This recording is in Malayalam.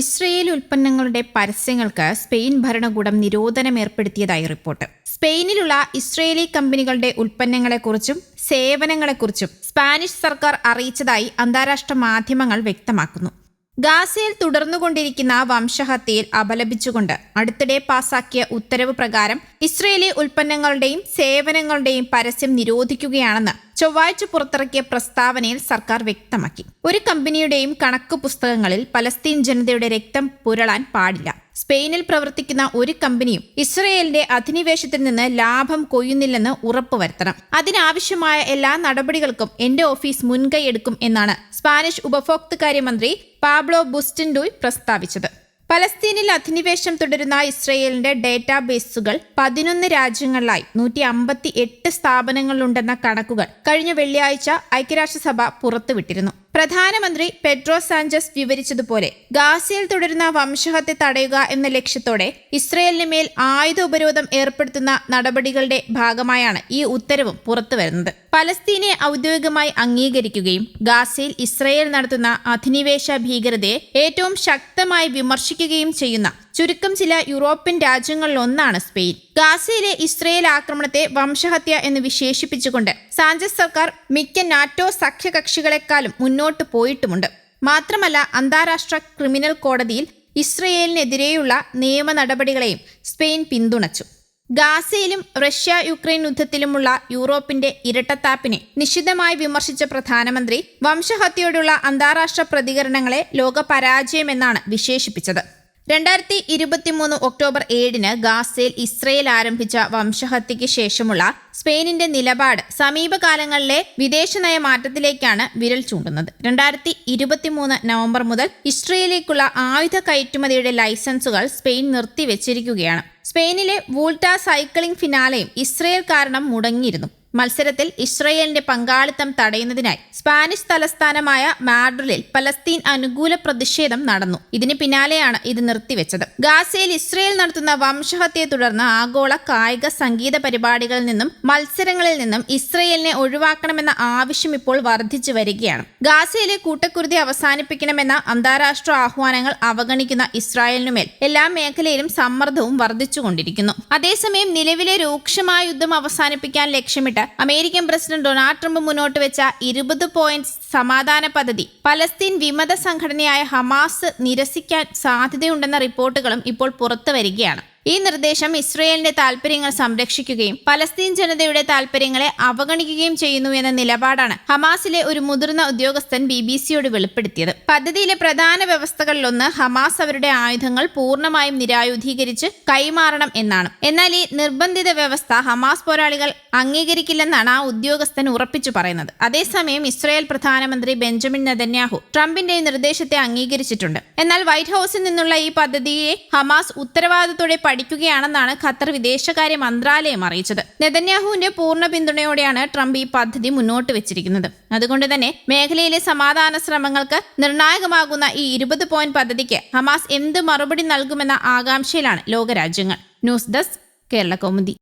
ഇസ്രയേൽ ഉൽപ്പന്നങ്ങളുടെ പരസ്യങ്ങൾക്ക് സ്പെയിൻ ഭരണകൂടം നിരോധനം ഏർപ്പെടുത്തിയതായി റിപ്പോർട്ട്. സ്പെയിനിലുള്ള ഇസ്രയേലി കമ്പനികളുടെ ഉൽപ്പന്നങ്ങളെക്കുറിച്ചും സേവനങ്ങളെക്കുറിച്ചും സ്പാനിഷ് സർക്കാർ അറിയിച്ചതായി അന്താരാഷ്ട്ര മാധ്യമങ്ങൾ വ്യക്തമാക്കുന്നു. ഗാസയിൽ തുടർന്നുകൊണ്ടിരിക്കുന്ന വംശഹത്യയിൽ അപലപിച്ചുകൊണ്ട് അടുത്തിടെ പാസാക്കിയ ഉത്തരവ് പ്രകാരം ഇസ്രയേലി ഉൽപ്പന്നങ്ങളുടെയും സേവനങ്ങളുടെയും പരസ്യം നിരോധിക്കുകയാണെന്ന് ചൊവ്വാഴ്ച പുറത്തിറക്കിയ പ്രസ്താവനയിൽ സർക്കാർ വ്യക്തമാക്കി. ഒരു കമ്പനിയുടെയും കണക്ക് പുസ്തകങ്ങളിൽ പലസ്തീൻ ജനതയുടെ രക്തം പുരളാൻ പാടില്ല. സ്പെയിനിൽ പ്രവർത്തിക്കുന്ന ഒരു കമ്പനിയും ഇസ്രയേലിന്റെ അധിനിവേശത്തിൽ നിന്ന് ലാഭം കൊയ്യുന്നില്ലെന്ന് ഉറപ്പുവരുത്തണം. അതിനാവശ്യമായ എല്ലാ നടപടികൾക്കും എന്റെ ഓഫീസ് മുൻകൈ എടുക്കും എന്നാണ് സ്പാനിഷ് ഉപഭോക്തൃകാര്യമന്ത്രി പാബ്ലോ ബുസ്റ്റിൻഡോയ് പ്രസ്താവിച്ചത്. പലസ്തീനിൽ അധിനിവേശം തുടരുന്ന ഇസ്രയേലിന്റെ ഡേറ്റാബേസുകൾ പതിനൊന്ന് രാജ്യങ്ങളിലായി നൂറ്റി അമ്പത്തി എട്ട് സ്ഥാപനങ്ങളുണ്ടെന്ന കണക്കുകൾ കഴിഞ്ഞ വെള്ളിയാഴ്ച ഐക്യരാഷ്ട്രസഭ പുറത്തുവിട്ടിരുന്നു. പ്രധാനമന്ത്രി പെട്രോ സാഞ്ചസ് വിവരിച്ചതുപോലെ ഗാസയിൽ തുടരുന്ന വംശഹത്യ തടയുക എന്ന ലക്ഷ്യത്തോടെ ഇസ്രയേലിന് മേൽ ആയുധ ഉപരോധം ഏർപ്പെടുത്തുന്ന നടപടികളുടെ ഭാഗമായാണ് ഈ ഉത്തരവും പുറത്തുവരുന്നത് പലസ്തീനെ ഔദ്യോഗികമായി അംഗീകരിക്കുകയും ഗാസയിൽ ഇസ്രയേൽ നടത്തുന്ന അധിനിവേശ ഭീകരതയെ ഏറ്റവും ശക്തമായി വിമർശിക്കുകയും ചെയ്യുന്ന ചുരുക്കം ചില യൂറോപ്യൻ രാജ്യങ്ങളിലൊന്നാണ് സ്പെയിൻ. ഗാസയിലെ ഇസ്രയേൽ ആക്രമണത്തെ വംശഹത്യ എന്ന് വിശേഷിപ്പിച്ചുകൊണ്ട് സാഞ്ചസ് സർക്കാർ മിക്ക നാറ്റോ സഖ്യകക്ഷികളെക്കാളും മുന്നോട്ട് പോയിട്ടുമുണ്ട്. മാത്രമല്ല അന്താരാഷ്ട്ര ക്രിമിനൽ കോടതിയിൽ ഇസ്രയേലിനെതിരെയുള്ള നിയമ നടപടികളെയും സ്പെയിൻ പിന്തുണച്ചു. ഗാസയിലും റഷ്യ യുക്രൈൻ യുദ്ധത്തിലുമുള്ള യൂറോപ്പിന്റെ ഇരട്ടത്താപ്പിനെ നിശിതമായി വിമർശിച്ച പ്രധാനമന്ത്രി വംശഹത്യയോടുള്ള അന്താരാഷ്ട്ര പ്രതികരണങ്ങളെ ലോകപരാജയമെന്നാണ് വിശേഷിപ്പിച്ചത്. രണ്ടായിരത്തി ഇരുപത്തിമൂന്ന് ഒക്ടോബർ ഏഴിന് ഗാസയിൽ ഇസ്രയേൽ ആരംഭിച്ച വംശഹത്യയ്ക്ക് ശേഷമുള്ള സ്പെയിനിന്റെ നിലപാട് സമീപകാലങ്ങളിലെ വിദേശനയ മാറ്റത്തിലേക്കാണ് വിരൽ ചൂണ്ടുന്നത്. രണ്ടായിരത്തി ഇരുപത്തിമൂന്ന് നവംബർ മുതൽ ഇസ്രയേലിലേക്കുള്ള ആയുധ കയറ്റുമതിയുടെ ലൈസൻസുകൾ സ്പെയിൻ നിർത്തിവെച്ചിരിക്കുകയാണ്. സ്പെയിനിലെ വൂൾട്ട സൈക്ലിംഗ് ഫിനാലയും ഇസ്രയേൽ കാരണം മുടങ്ങിയിരുന്നു. മത്സരത്തിൽ ഇസ്രയേലിന്റെ പങ്കാളിത്തം തടയുന്നതിനായി സ്പാനിഷ് തലസ്ഥാനമായ മാഡ്രിലിൽ പലസ്തീൻ അനുകൂല പ്രതിഷേധം നടന്നു. ഇതിന് പിന്നാലെയാണ് ഇത് നിർത്തിവെച്ചത്. ഗാസയിൽ ഇസ്രയേൽ നടത്തുന്ന വംശഹത്യയെ തുടർന്ന് ആഗോള കായിക സംഗീത പരിപാടികളിൽ നിന്നും മത്സരങ്ങളിൽ നിന്നും ഇസ്രയേലിനെ ഒഴിവാക്കണമെന്ന ആവശ്യം ഇപ്പോൾ വർദ്ധിച്ചു വരികയാണ്. ഗാസയിലെ കൂട്ടക്കുരുതി അവസാനിപ്പിക്കണമെന്ന അന്താരാഷ്ട്ര ആഹ്വാനങ്ങൾ അവഗണിക്കുന്ന ഇസ്രായേലിനുമേൽ എല്ലാ മേഖലയിലും സമ്മർദ്ദവും വർദ്ധിച്ചുകൊണ്ടിരിക്കുന്നു. അതേസമയം നിലവിലെ രൂക്ഷമായ യുദ്ധം അവസാനിപ്പിക്കാൻ ലക്ഷ്യമിട്ട് അമേരിക്കൻ പ്രസിഡന്റ് ഡൊണാൾഡ് ട്രംപ് മുന്നോട്ട് വെച്ച ഇരുപത് പോയിന്റ് സമാധാന പദ്ധതി. പലസ്തീൻ വിമത സംഘടനയായ ഹമാസ് നിരസിക്കാൻ സാധ്യതയുണ്ടെന്ന റിപ്പോർട്ടുകളും ഇപ്പോൾ പുറത്തു വരികയാണ്. ഈ നിർദ്ദേശം ഇസ്രയേലിന്റെ താൽപര്യങ്ങൾ സംരക്ഷിക്കുകയും പലസ്തീൻ ജനതയുടെ താൽപര്യങ്ങളെ അവഗണിക്കുകയും ചെയ്യുന്നു എന്ന നിലപാടാണ് ഹമാസിലെ ഒരു മുതിർന്ന ഉദ്യോഗസ്ഥൻ ബി ബി സിയോട് വെളിപ്പെടുത്തിയത്. പദ്ധതിയിലെ പ്രധാന വ്യവസ്ഥകളിലൊന്ന് ഹമാസ് അവരുടെ ആയുധങ്ങൾ പൂർണമായും നിരായുധീകരിച്ച് കൈമാറണം എന്നാണ്. എന്നാൽ ഈ നിർബന്ധിത വ്യവസ്ഥ ഹമാസ് പോരാളികൾ അംഗീകരിക്കില്ലെന്നാണ് ആ ഉദ്യോഗസ്ഥൻ ഉറപ്പിച്ചു പറയുന്നത്. അതേസമയം ഇസ്രയേൽ പ്രധാനമന്ത്രി ബെഞ്ചമിൻ നെതന്യാഹു ട്രംപിന്റെ നിർദ്ദേശത്തെ അംഗീകരിച്ചിട്ടുണ്ട്. എന്നാൽ വൈറ്റ് ഹൌസിൽ നിന്നുള്ള ഈ പദ്ധതിയെ ഹമാസ് ഉത്തരവാദിത്തോടെ പഠിക്കുകയാണെന്നാണ് ഖത്തർ വിദേശകാര്യ മന്ത്രാലയം അറിയിച്ചത്. നെതന്യാഹുവിന്റെ പൂർണ പിന്തുണയോടെയാണ് ട്രംപ് ഈ പദ്ധതി മുന്നോട്ട് വെച്ചിരിക്കുന്നത്. അതുകൊണ്ട് തന്നെ മേഖലയിലെ സമാധാന ശ്രമങ്ങൾക്ക് നിർണായകമാകുന്ന ഈ ഇരുപത് പോയിന്റ് പദ്ധതിക്ക് ഹമാസ് എന്ത് മറുപടി നൽകുമെന്ന ആകാംക്ഷയിലാണ് ലോകരാജ്യങ്ങൾ. News desk Kerala Kaumudi.